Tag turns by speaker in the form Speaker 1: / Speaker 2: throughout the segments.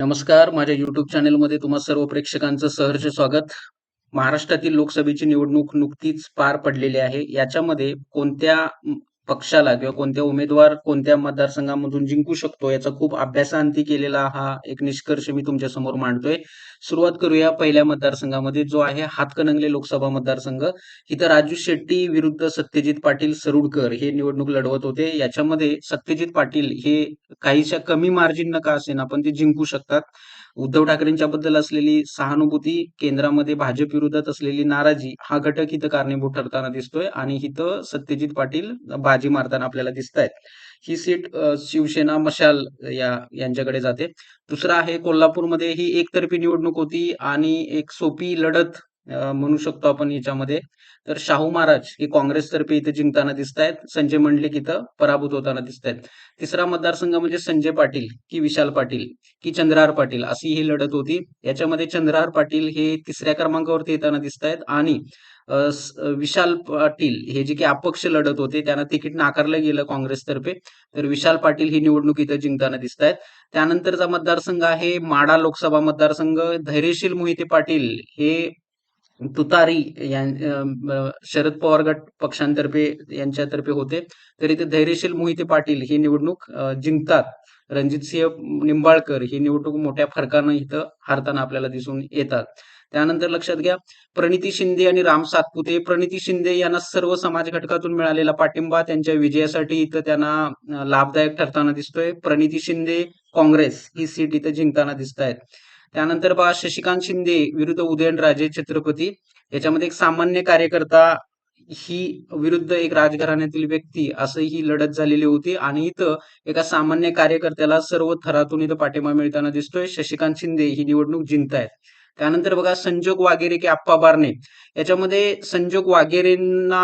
Speaker 1: नमस्कार माझ्या युट्यूब चॅनेलमध्ये तुम्हा सर्व प्रेक्षकांचं सहर्ष स्वागत. महाराष्ट्रातील लोकसभेची निवडणूक नुकतीच पार पडलेली आहे. याच्यामध्ये कोणत्या पक्षाला किंवा कोणत्या उमेदवार कोणत्या मतदारसंघामधून जिंकू शकतो याचा खूप अभ्यासांती केलेला हा एक निष्कर्ष मी तुमच्यासमोर मांडतोय. सुरुवात करूया पहिल्या मतदारसंघामध्ये जो आहे हातकणंगले लोकसभा मतदारसंघ. इथं राजू शेट्टी विरुद्ध सत्यजित पाटील सरुडकर हे निवडणूक लढवत होते. याच्यामध्ये सत्यजित पाटील हे काहीशा कमी मार्जिन का असेना पण ते जिंकू शकतात. उद्धव ठाकरेंच्या बद्दल असलेली सहानुभूती केंद्रामध्ये भाजप विरोधात असलेली नाराजी हा घटक इथं कारणीभूत ठरताना दिसतोय आणि इथं सत्यजित पाटील बाजी मारताना आपल्याला दिसत आहेत ही सीट शिवसेना मशाल या यांच्याकडे जाते. दुसरा आहे कोल्हापूरमध्ये ही एकतर्फी निवडणूक होती आणि एक सोपी लढत म्हणू शकतो आपण याच्यामध्ये. तर शाहू महाराज हे काँग्रेसतर्फे इथे जिंकताना दिसत आहेत संजय मंडलिक इथं पराभूत होताना दिसत आहेत तिसरा मतदारसंघ म्हणजे संजय पाटील की विशाल पाटील की चंद्रहार पाटील अशी ही लढत होती. याच्यामध्ये चंद्रहार पाटील हे तिसऱ्या क्रमांकावरती येताना दिसत आहेत आणि विशाल पाटील हे जे की अपक्ष लढत होते त्यांना तिकीट नाकारलं गेलं काँग्रेसतर्फे. तर विशाल पाटील ही निवडणूक इथं जिंकताना दिसत आहेत त्यानंतरचा मतदारसंघ आहे माडा लोकसभा मतदारसंघ. धैर्यशील मोहिते पाटील हे तुतारी शरद पवार गट पक्षांतर्फे यांच्यातर्फे होते. तर इथे धैर्यशील मोहिते पाटील ही निवडणूक जिंकतात. जिंकतात रणजितसिंह निंबाळकर ही निवडणूक मोठ्या फरकानं इथं हारताना आपल्याला दिसून येतात. त्यानंतर लक्षात घ्या प्रणिती शिंदे आणि राम सातपुते. प्रणिती शिंदे यांना सर्व समाज घटकातून मिळालेला पाठिंबा त्यांच्या विजयासाठी इथं त्यांना लाभदायक ठरताना दिसतोय. प्रणिती शिंदे काँग्रेस ही सीट इथं जिंकताना दिसत आहेत त्यानंतर पहा शशिकांत शिंदे विरुद्ध उदयनराजे छत्रपती. याच्यामध्ये एक सामान्य कार्यकर्ता ही विरुद्ध एक राजघराण्यातील व्यक्ती असं ही लढत झालेली होती. आणि इथं एका सामान्य कार्यकर्त्याला सर्व थरातून इथं पाठिंबा मिळताना दिसतोय. शशिकांत शिंदे ही निवडणूक जिंकतायत. त्यानंतर बघा संजोग वागेरे की आप्पा बारणे. याच्यामध्ये संजोग वागेरेंना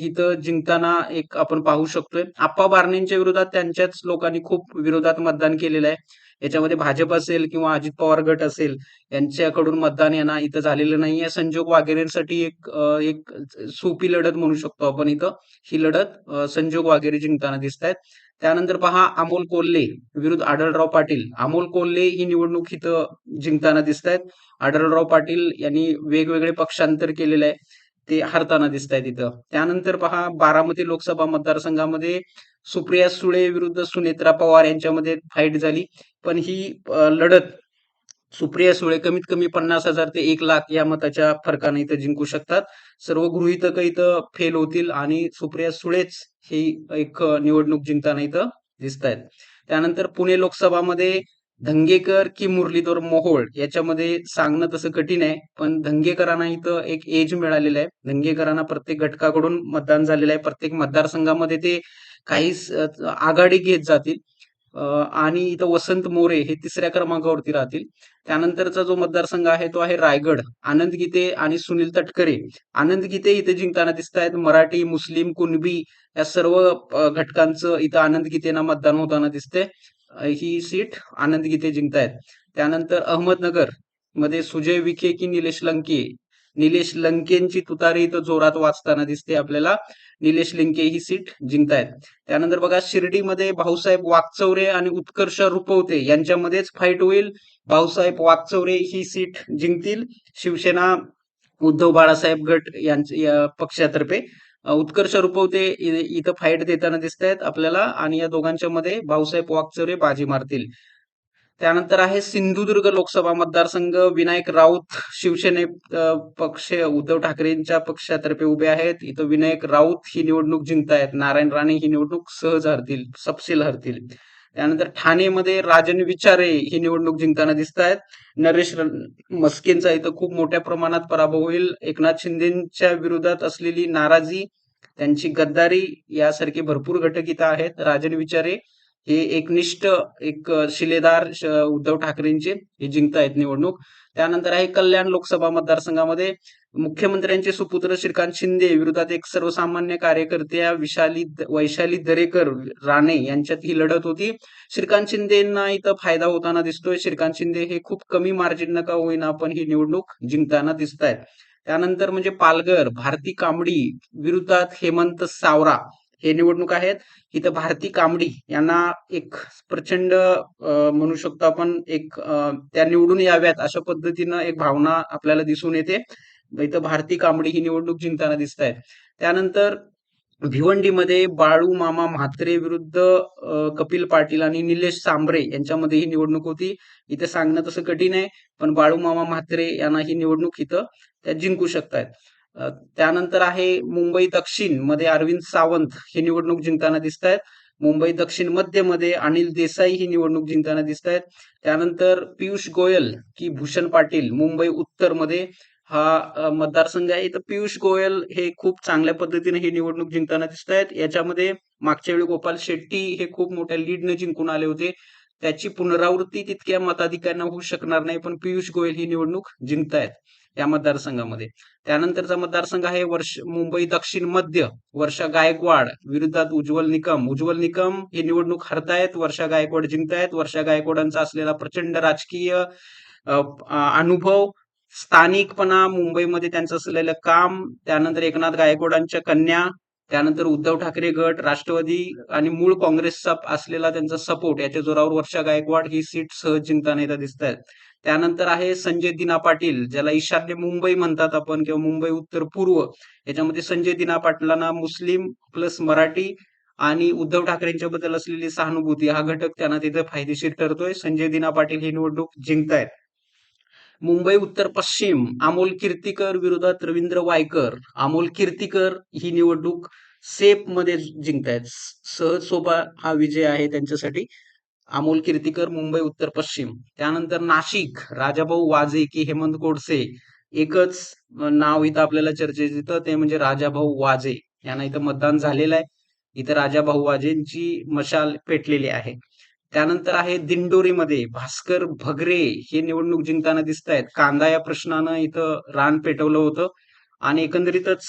Speaker 1: इथं जिंकताना एक आपण पाहू शकतोय. आप्पा बारणेंच्या विरोधात त्यांच्याच लोकांनी खूप विरोधात मतदान केलेलं आहे. याच्यामध्ये भाजप असेल किंवा अजित पवार गट असेल यांच्याकडून मतदान यांना इथं झालेलं नाहीये. संजोग वागेरेंसाठी एक एक सोपी लढत म्हणू शकतो आपण इथं. ही लढत संजोग वागेरे जिंकताना दिसत आहेत त्यानंतर पहा अमोल कोल्हे विरुद्ध आढळराव पाटील. अमोल कोल्हे ही निवडणूक इथं जिंकताना दिसत आहेत आढळराव पाटील यांनी वेगवेगळे पक्षांतर केलेलं आहे. ते हरताना दिसत आहे तिथं. त्यानंतर पहा बारामती लोकसभा मतदारसंघामध्ये सुप्रिया सुळे विरुद्ध सुनेत्रा पवार यांच्यामध्ये फाईट झाली. पण ही लढत सुप्रिया सुळे कमीत कमी पन्नास हजार ते एक लाख या मताच्या फरकाने इथं जिंकू शकतात. सर्व गृहितक इथं फेल होतील आणि सुप्रिया सुळेच ही एक निवडणूक जिंकताना इथं दिसत आहेत त्यानंतर पुणे लोकसभामध्ये धंगेकर की मुरलीधर मोहोळ याच्यामध्ये सांगणं तसं कठीण आहे पण धंगेकरांना इथं एक एज मिळालेलं आहे. धंगेकरांना प्रत्येक घटकाकडून मतदान झालेलं आहे. प्रत्येक मतदारसंघामध्ये ते काही आघाडी घेत जातील. आणि इथं वसंत मोरे हे तिसऱ्या क्रमांकावरती राहतील. त्यानंतरचा जो मतदारसंघ आहे तो आहे रायगड. आनंद गीते आणि सुनील तटकरे. आनंद गीते इथे जिंकताना दिसत आहेत. मराठी मुस्लिम कुणबी या सर्व घटकांचं इथं आनंद गीतेना मतदान होताना दिसते ही सीट आनंद गीते जिंकतायत. त्यानंतर अहमदनगरमध्ये सुजय विखे की निलेश लंके. निलेश लंकेंची तुतारी इथं जोरात वाचताना दिसते आपल्याला. निलेश लिंके ही सीट जिंकतायत. त्यानंतर बघा शिर्डीमध्ये भाऊसाहेब वाकचौरे आणि उत्कर्ष रुपवते यांच्यामध्येच फाईट होईल. भाऊसाहेब वाकचौरे ही सीट जिंकतील. शिवसेना उद्धव बाळासाहेब गट यांच्या पक्षातर्फे. उत्कर्ष रुपवते इथं फाईट देताना दिसत आहेत आपल्याला आणि या दोघांच्या मध्ये भाऊसाहेब वाकचोरे बाजी मारतील. त्यानंतर आहे सिंधुदुर्ग लोकसभा मतदारसंघ. विनायक राऊत शिवसेने पक्ष उद्धव ठाकरेंच्या पक्षातर्फे उभे आहेत. इथं विनायक राऊत ही निवडणूक जिंकतायत. नारायण राणे ही निवडणूक सहज हरतील सपशील हरतील. त्यानंतर ठाणेमध्ये राजन विचारे ही निवडणूक जिंकताना दिसत आहेत नरेश मस्केंचा इथं खूप मोठ्या प्रमाणात पराभव होईल. एकनाथ शिंदेच्या विरोधात असलेली नाराजी त्यांची गद्दारी यासारखे भरपूर घटक इथं आहेत. राजन विचारे हे एकनिष्ठ एक शिलेदार उद्धव ठाकरेंचे हे जिंकतायत निवडणूक. त्यानंतर आहे कल्याण लोकसभा मतदारसंघामध्ये. मुख्यमंत्र्यांचे सुपुत्र श्रीकांत शिंदे विरोधात एक सर्वसामान्य कार्यकर्त्या विशाली वैशाली दरेकर राणे यांच्यात ही लढत होती. श्रीकांत शिंदेना इथं फायदा होताना दिसतोय. श्रीकांत शिंदे हे खूप कमी मार्जिन नका होईना पण ही निवडणूक जिंकताना दिसत आहेत त्यानंतर म्हणजे पालघर भारती कांबडी विरोधात हेमंत सावरा हे निवडणूक आहेत. इथं भारती कांबडी यांना एक प्रचंड म्हणू शकतो आपण एक त्या निवडून याव्यात अशा पद्धतीनं एक भावना आपल्याला दिसून येते. इथं भारती कांबडी ही निवडणूक जिंकताना दिसत आहेत त्यानंतर भिवंडीमध्ये बाळू मामा म्हात्रे विरुद्ध कपिल पाटील आणि निलेश सांबरे यांच्यामध्ये ही निवडणूक होती. इथे सांगणं तसं कठीण आहे पण बाळू मामा म्हात्रे यांना ही निवडणूक इथं त्या जिंकू शकतात त्यानंतर आहे मुंबई दक्षिणमध्ये अरविंद सावंत ही निवडणूक जिंकताना दिसत आहेत मुंबई दक्षिण मध्यमध्ये अनिल देसाई ही निवडणूक जिंकताना दिसत आहेत त्यानंतर पियुष गोयल की भूषण पाटील मुंबई उत्तरमध्ये हा मतदारसंघ आहे. तर पियुष गोयल हे खूप चांगल्या पद्धतीने ही निवडणूक जिंकताना दिसत आहेत. याच्यामध्ये मागच्या वेळी गोपाल शेट्टी हे खूप मोठ्या लीडने जिंकून आले होते. त्याची पुनरावृत्ती तितक्या मताधिकाऱ्यांना होऊ शकणार नाही पण पियुष गोयल ही निवडणूक जिंकतायत या मतदारसंघामध्ये. त्यानंतरचा मतदारसंघ आहे वर्ष मुंबई दक्षिण मध्य. वर्षा गायकवाड विरुद्धात उज्ज्वल निकम. उज्ज्वल निकम ही निवडणूक हरतायत. वर्षा गायकवाड जिंकतायत. वर्षा गायकवाडांचा असलेला प्रचंड राजकीय अनुभव स्थानिकपणा मुंबईमध्ये त्यांचं असलेलं काम त्यानंतर एकनाथ गायकवाडांच्या कन्या त्यानंतर उद्धव ठाकरे गट राष्ट्रवादी आणि मूळ काँग्रेसचा असलेला त्यांचा सपोर्ट याच्या जोरावर वर्षा गायकवाड ही सीट सहज जिंकताना येतात दिसत आहेत त्यानंतर आहे संजय दिना पाटील ज्याला ईशान्य मुंबई म्हणतात आपण किंवा मुंबई उत्तर पूर्व याच्यामध्ये संजय दिना पाटलांना मुस्लिम प्लस मराठी आणि उद्धव ठाकरेंच्या बद्दल असलेली सहानुभूती हा घटक त्यांना तिथे फायदेशीर ठरतोय. संजय दिना पाटील ही निवडणूक जिंकतायत. मुंबई उत्तर पश्चिम. अमोल कीर्तीकर विरोधात रवींद्र वायकर. अमोल कीर्तीकर ही निवडणूक सेपमध्ये जिंकतायत सहज सोपा हा विजय आहे त्यांच्यासाठी. अमोल कीर्तीकर मुंबई उत्तर पश्चिम. त्यानंतर नाशिक राजाभाऊ वाजे की हेमंत गोडसे. एकच नाव इथं आपल्याला चर्चेत येतं ते म्हणजे राजाभाऊ वाजे यांना इथं मतदान झालेलं आहे. इथं राजाभाऊ वाजेंची मशाल पेटलेली आहे. त्यानंतर आहे दिंडोरीमध्ये भास्कर भगरे हे निवडणूक जिंकताना दिसत आहेत कांदा या प्रश्नानं इथं रान पेटवलं होतं. आणि एकंदरीतच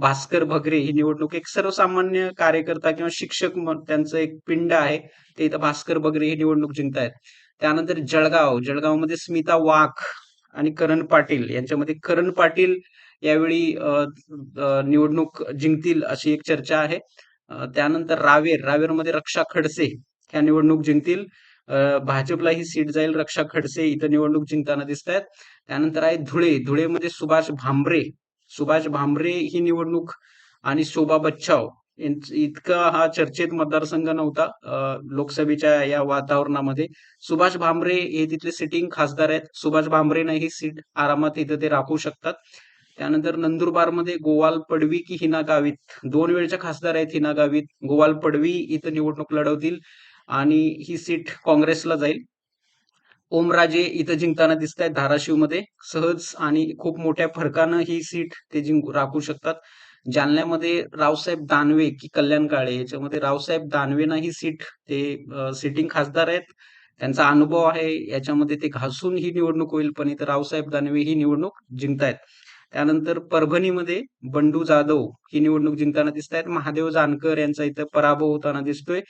Speaker 1: भास्कर भगरे ही निवडणूक एक सर्वसामान्य कार्यकर्ता किंवा शिक्षक त्यांचं एक पिंड आहे. ते इथं भास्कर भगरे ही निवडणूक जिंकतायत. त्यानंतर जळगाव जळगावमध्ये स्मिता वाघ आणि करण पाटील यांच्यामध्ये करण पाटील यावेळी निवडणूक जिंकतील अशी एक चर्चा आहे. त्यानंतर रावेर रावेरमध्ये रक्षा खडसे ह्या निवडणूक जिंकतील. भाजपला ही सीट जाईल. रक्षा खडसे इथं निवडणूक जिंकताना दिसत आहेत त्यानंतर आहे धुळे. धुळेमध्ये सुभाष भामरे. सुभाष भामरे ही निवडणूक आणि शोभा बच्छाव इतका हा चर्चेत मतदारसंघ नव्हता लोकसभेच्या या वातावरणामध्ये. सुभाष भामरे हे तिथले सिटिंग खासदार आहेत. सुभाष भामरेनं ही सीट आरामात इथं ते राखू शकतात. त्यानंतर नंदुरबारमध्ये गोवाल पडवी की हिना गावित. दोन वेळच्या खासदार आहेत हिना गावित. गोवाल पडवी इथं निवडणूक लढवतील. आणि ही सीट काँग्रेसला जाईल. ओमराजे इथं जिंकताना दिसत आहेत धाराशिवमध्ये. सहज आणि खूप मोठ्या फरकानं ही सीट ते जिंकू राखू शकतात. जालन्यामध्ये रावसाहेब दानवे की कल्याण काळे याच्यामध्ये रावसाहेब दानवेना ही सीट ते सिटिंग खासदार आहेत. त्यांचा अनुभव आहे. याच्यामध्ये ते घासून ही निवडणूक होईल पण इथं रावसाहेब दानवे ही निवडणूक जिंकतायत. त्यानंतर परभणीमध्ये बंडू जाधव ही निवडणूक जिंकताना दिसत आहेत महादेव जानकर यांचा इथं पराभव होताना दिसतोय.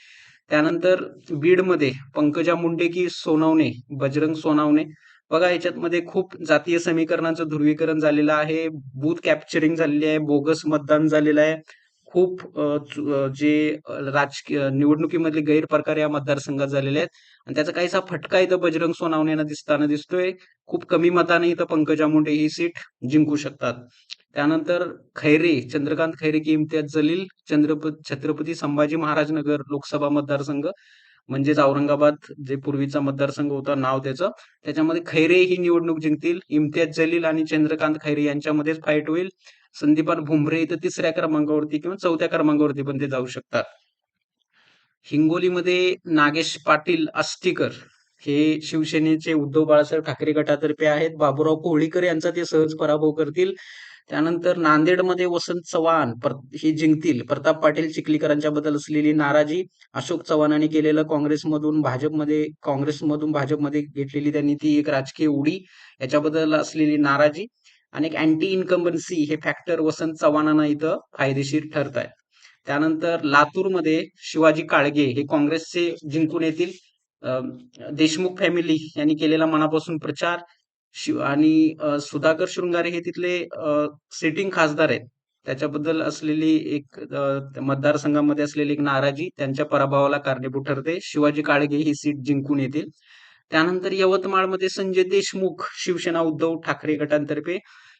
Speaker 1: त्यानंतर बीडमध्ये पंकजा मुंडे की सोनवणे बजरंग सोनावणे. बघा याच्यातमध्ये खूप जातीय समीकरणांचं ध्रुवीकरण झालेलं आहे. बूथ कॅप्चरिंग झालेली आहे. बोगस मतदान झालेलं आहे. खूप जे राजकीय निवडणुकीमधले गैरप्रकार या मतदारसंघात झालेले आहेत. आणि त्याचा काहीसा फटका इथं बजरंग सोनावणे यांना दिसताना दिसतोय. खूप कमी मताने इथं पंकजा मुंडे ही सीट जिंकू शकतात. त्यानंतर खैरे चंद्रकांत खैरे की इम्तियाज जलील चंद्रपती छत्रपती संभाजी महाराज नगर लोकसभा मतदारसंघ म्हणजेच औरंगाबाद जे पूर्वीचा मतदारसंघ होता नाव त्याचं. त्याच्यामध्ये खैरे ही निवडणूक जिंकतील. इम्तियाज जलील आणि चंद्रकांत खैरे यांच्यामध्येच फाईट होईल. संदीपान भुमरे इथं तिसऱ्या क्रमांकावरती किंवा चौथ्या क्रमांकावरती पण ते जाऊ शकतात. हिंगोलीमध्ये नागेश पाटील आष्टीकर हे शिवसेनेचे उद्धव बाळासाहेब ठाकरे गटातर्फे आहेत. बाबुराव कोहळीकर यांचा ते सहज पराभव करतील. त्यानंतर नांदेडमध्ये वसंत चव्हाण हे जिंकतील. प्रताप पाटील चिखलीकरांच्या बद्दल असलेली नाराजी अशोक चव्हाणांनी केलेलं काँग्रेसमधून भाजपमध्ये काँग्रेसमधून भाजपमध्ये घेतलेली त्यांनी ती एक राजकीय उडी याच्याबद्दल असलेली नाराजी आणि एक अँटी इन्कम्बन्सी हे फॅक्टर वसंत चव्हाणांना इथं फायदेशीर ठरत आहेत त्यानंतर लातूरमध्ये शिवाजी काळगे हे काँग्रेसचे जिंकून येतील. देशमुख फॅमिली यांनी केलेला मनापासून प्रचार. शिव आणि सुधाकर शृंगारे हे तिथले सिटिंग खासदार आहेत. त्याच्याबद्दल असलेली एक मतदारसंघामध्ये असलेली एक नाराजी त्यांच्या पराभवाला कारणीभूत ठरते. शिवाजी काळगे ही सीट जिंकून येतील. त्यानंतर यवतमाळमध्ये संजय देशमुख शिवसेना उद्धव ठाकरे गटांतर्फे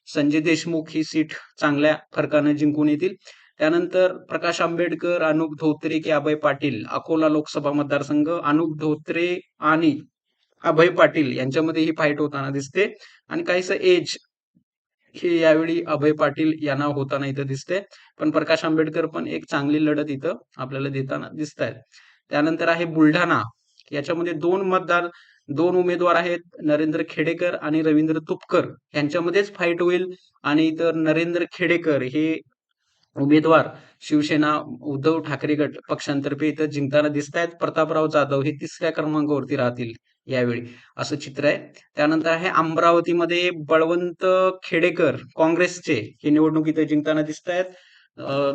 Speaker 1: संजय देशमुख ही सीट चांगल्या फरकाने जिंकून येतील. त्यानंतर प्रकाश आंबेडकर अनुप धोत्रे की अभय पाटील अकोला लोकसभा मतदारसंघ अनुप धोत्रे आणि अभय पाटील यांच्यामध्ये ही फाईट होताना दिसते. आणि काहीसं एज हे यावेळी अभय पाटील यांना होताना इथं दिसते पण प्रकाश आंबेडकर पण एक चांगली लढत इथं आपल्याला देताना दिसत आहेत त्यानंतर आहे बुलढाणा. याच्यामध्ये दोन मतदार दोन उमेदवार आहेत नरेंद्र खेडेकर आणि रवींद्र तुपकर. यांच्यामध्येच फाईट होईल आणि इथं नरेंद्र खेडेकर हे उमेदवार शिवसेना उद्धव ठाकरे गट पक्षांतर्फे इथं जिंकताना दिसत आहेत प्रतापराव जाधव हे तिसऱ्या क्रमांकावरती राहतील यावेळी. असं चित्र आहे. त्यानंतर आहे अमरावतीमध्ये बळवंत खेडेकर काँग्रेसचे ही निवडणूक इथं जिंकताना दिसत आहेत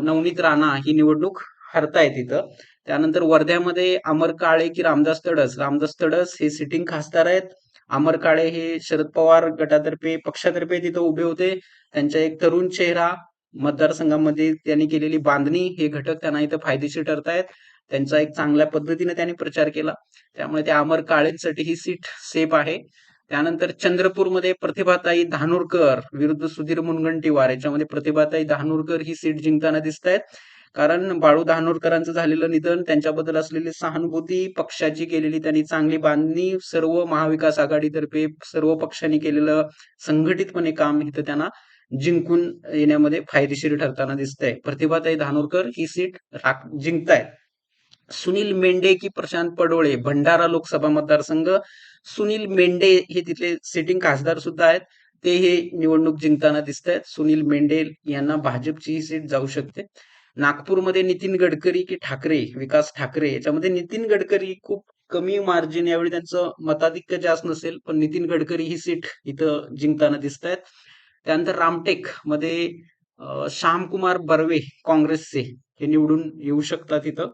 Speaker 1: नवनीत राणा ही निवडणूक हरतायत इथं. त्यानंतर वर्ध्यामध्ये अमर काळे की रामदास तडस. रामदास तडस हे सिटिंग खासदार आहेत. अमर काळे हे शरद पवार गटातर्फे पक्षातर्फे तिथं उभे होते. त्यांचा एक तरुण चेहरा मतदारसंघामध्ये त्यांनी केलेली बांधणी हे घटक त्यांना इथं फायदेशीर ठरतायत. त्यांचा एक चांगल्या पद्धतीने त्यांनी प्रचार केला. त्यामुळे त्या अमर काळेंसाठी ही सीट सेफ आहे. त्यानंतर चंद्रपूरमध्ये प्रतिभाताई धानोरकर विरुद्ध सुधीर मुनगंटीवार. याच्यामध्ये प्रतिभाताई धानोरकर ही सीट जिंकताना दिसत आहेत कारण बाळू दहानोरकरांचं झालेलं निधन त्यांच्याबद्दल असलेली सहानुभूती पक्षाची केलेली त्यांनी चांगली बांधणी सर्व महाविकास आघाडीतर्फे सर्व पक्षांनी केलेलं संघटितपणे काम इथं त्यांना जिंकून येण्यामध्ये फायदेशीर ठरताना दिसतंय. प्रतिभाताई धानोरकर ही सीट जिंकतायत. सुनील मेंढे की प्रशांत पडोळे भंडारा लोकसभा मतदारसंघ. सुनील मेंढे हे तिथले सिटिंग खासदार सुद्धा आहेत. ते हे निवडणूक जिंकताना दिसत आहेत सुनील मेंढे यांना भाजपची ही सीट जाऊ शकते. नागपूरमध्ये नितीन गडकरी की ठाकरे विकास ठाकरे याच्यामध्ये नितीन गडकरी खूप कमी मार्जिन यावेळी त्यांचं मताधिक्य जास्त नसेल पण नितीन गडकरी ही सीट इथं जिंकताना दिसत आहेत त्यानंतर रामटेकमध्ये श्यामकुमार बर्वे काँग्रेसचे हे निवडून येऊ शकतात इथं.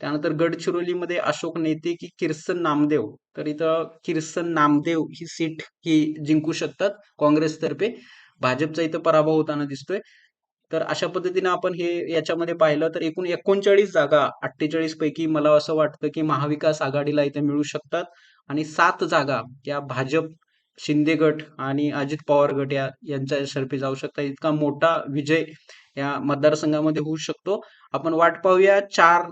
Speaker 1: त्यानंतर गडचिरोलीमध्ये अशोक नेते की किर्सन नामदेव. तर इथं किर्सन नामदेव ही सीट ही जिंकू शकतात काँग्रेसतर्फे. भाजपचा इथं पराभव होताना दिसतोय. तर अशा पद्धतीने आपण हे याच्यामध्ये पाहिलं तर एकूण एकोणचाळीस जागा अठ्ठेचाळीस पैकी मला असं वाटतं की महाविकास आघाडीला इथे मिळू शकतात. आणि सात जागा या भाजप शिंदे गट आणि अजित पवार गट या यांच्या शर्फी जाऊ शकता. इतका मोठा विजय या मतदारसंघामध्ये होऊ शकतो. आपण वाट पाहूया चार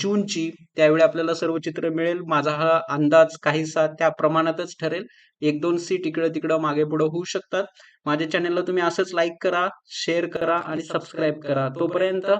Speaker 1: जूनची. त्यावेळी आपल्याला सर्व चित्र मिळेल. माझा हा अंदाज काहीसा त्या प्रमाणातच ठरेल. एक दोन सीट इकडं तिकडं मागे पुढे होऊ शकतात. माझ्या चॅनलला तुम्ही असंच लाईक करा शेअर करा आणि सबस्क्राईब करा. तोपर्यंत